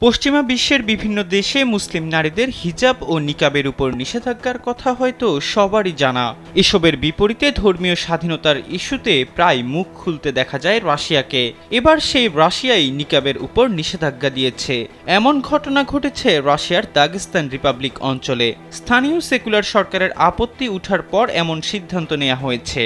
পশ্চিমা বিশ্বের বিভিন্ন দেশে মুসলিম নারীদের হিজাব ও নিকাবের উপর নিষেধাজ্ঞার কথা হয়তো সবারই জানা। এসবের বিপরীতে ধর্মীয় স্বাধীনতার ইস্যুতে প্রায় মুখ খুলতে দেখা যায় রাশিয়াকে। এবার সেই রাশিয়াই নিকাবের উপর নিষেধাজ্ঞা দিয়েছে। এমন ঘটনা ঘটেছে রাশিয়ার দাগিস্তান রিপাবলিক অঞ্চলে। স্থানীয় সেকুলার সরকারের আপত্তি উঠার পর এমন সিদ্ধান্ত নেওয়া হয়েছে।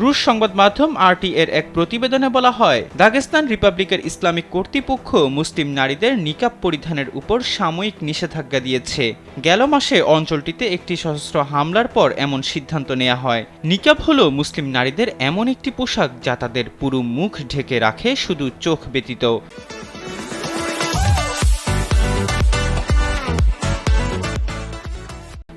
রুশ সংবাদ মাধ্যম আরটি এর এক প্রতিবেদনে বলা হয়, দাগেস্তান রিপাবলিকের ইসলামিক কর্তৃপক্ষ মুসলিম নারীদের নিকাব পরিধানের উপর সাময়িক নিষেধাজ্ঞা দিয়েছে। গেল মাসে অঞ্চলটিতে একটি সশস্ত্র হামলার পর এমন সিদ্ধান্ত নেওয়া হয়। নিকাব হল মুসলিম নারীদের এমন একটি পোশাক যা তাদের পুরো মুখ ঢেকে রাখে, শুধু চোখ ব্যতীত।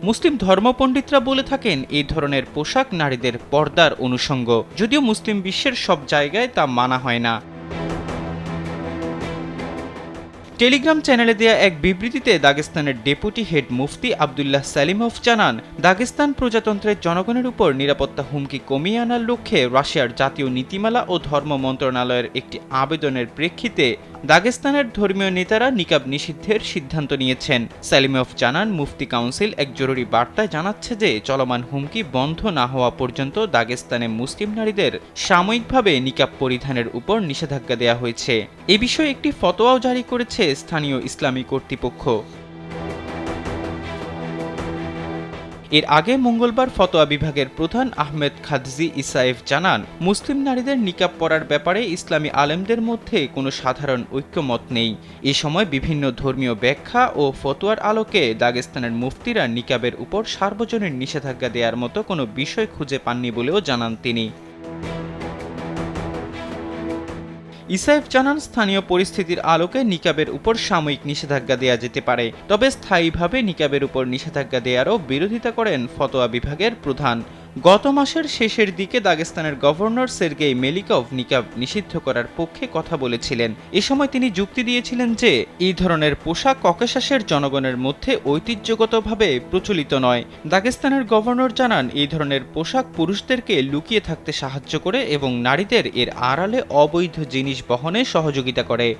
মুসলিম ধর্মপণ্ডিতরা বলে থাকেন, এই ধরনের পোশাক নারীদের পর্দার অনুষঙ্গ। যদিও মুসলিম বিশ্বের সব জায়গায় তা মানা হয় না। টেলিগ্রাম চ্যানেলে দেয়া এক বিবৃতিতে দাগেস্তানের ডেপুটি হেড মুফতি আবদুল্লাহ সালিমভ জানান, দাগেস্তান প্রজাতন্ত্রের জনগণের উপর নিরাপত্তা হুমকি কমিয়ে আনার লক্ষ্যে রাশিয়ার জাতীয় নীতিমালা ও ধর্ম মন্ত্রণালয়ের একটি আবেদনের প্রেক্ষিতে দাগেস্তানের ধর্মীয় নেতারা নিকাব নিষিদ্ধের সিদ্ধান্ত নিয়েছেন। সালিমফ জানান, মুফতি কাউন্সিল এক জরুরি বার্তায় জানাচ্ছে যে, চলমান হুমকি বন্ধ না হওয়া পর্যন্ত দাগেস্তানে মুসলিম নারীদের সাময়িকভাবে নিকাব পরিধানের উপর নিষেধাজ্ঞা দেওয়া হয়েছে। এ বিষয়ে একটি ফতোয়াও জারি করেছে স্থানীয় ইসলামী কর্তৃপক্ষ। এর আগে মঙ্গলবার ফতোয়া বিভাগের প্রধান আহমেদ খাদজি ইসায়েফ জানান, মুসলিম নারীদের নিকাব পরার ব্যাপারে ইসলামী আলেমদের মধ্যে কোনো সাধারণ ঐক্যমত নেই। এ সময় বিভিন্ন ধর্মীয় ব্যাখ্যা ও ফতোয়ার আলোকে দাগেস্তানের মুফতিরা নিকাবের উপর সার্বজনীন নিষেধাজ্ঞা দেওয়ার মতো কোনো বিষয় খুঁজে পাননি বলেও জানান তিনি। ইসাইফ জানান, স্থানীয় পরিস্থিতির আলোকে নিকাবের উপর সাময়িক নিষেধাজ্ঞা দেওয়া যেতে পারে। তবে স্থায়ীভাবে নিকাবের উপর নিষেধাজ্ঞা দেওয়ারও বিরোধিতা করেন ফতোয়া বিভাগের প্রধান। গত মাসের শেষের দিকে দাগেস্তানের গভর্নর সের্গেই মেলিকভ নিকাব নিষিদ্ধ করার পক্ষে কথা বলেছিলেন। এ সময় তিনি যুক্তি দিয়েছিলেন যে, এই ধরনের পোশাক ককেশাসের জনগণের মধ্যে ঐতিহ্যগতভাবে প্রচলিত নয়। দাগেস্তানের গভর্নর জানান, এই ধরনের পোশাক পুরুষদেরকে লুকিয়ে থাকতে সাহায্য করে এবং নারীদের এর আড়ালে অবৈধ জিনিস বহনে সহযোগিতা করে।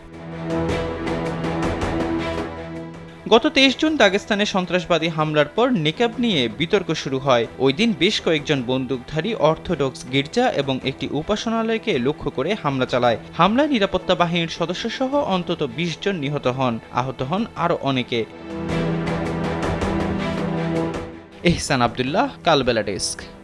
গত তেইশ জুন দাগেস্তানে সন্ত্রাসবাদী হামলার পর নিকাব নিয়ে বিতর্ক শুরু হয়। ওই দিন বেশ কয়েকজন বন্দুকধারী অর্থোডক্স গির্জা এবং একটি উপাসনালয়কে লক্ষ্য করে হামলা চালায়। হামলায় নিরাপত্তা বাহিনীর সদস্যসহ অন্তত বিশ জন নিহত হন, আহত হন আরও অনেকে। Ehsan Abdullah, Kalbela desk.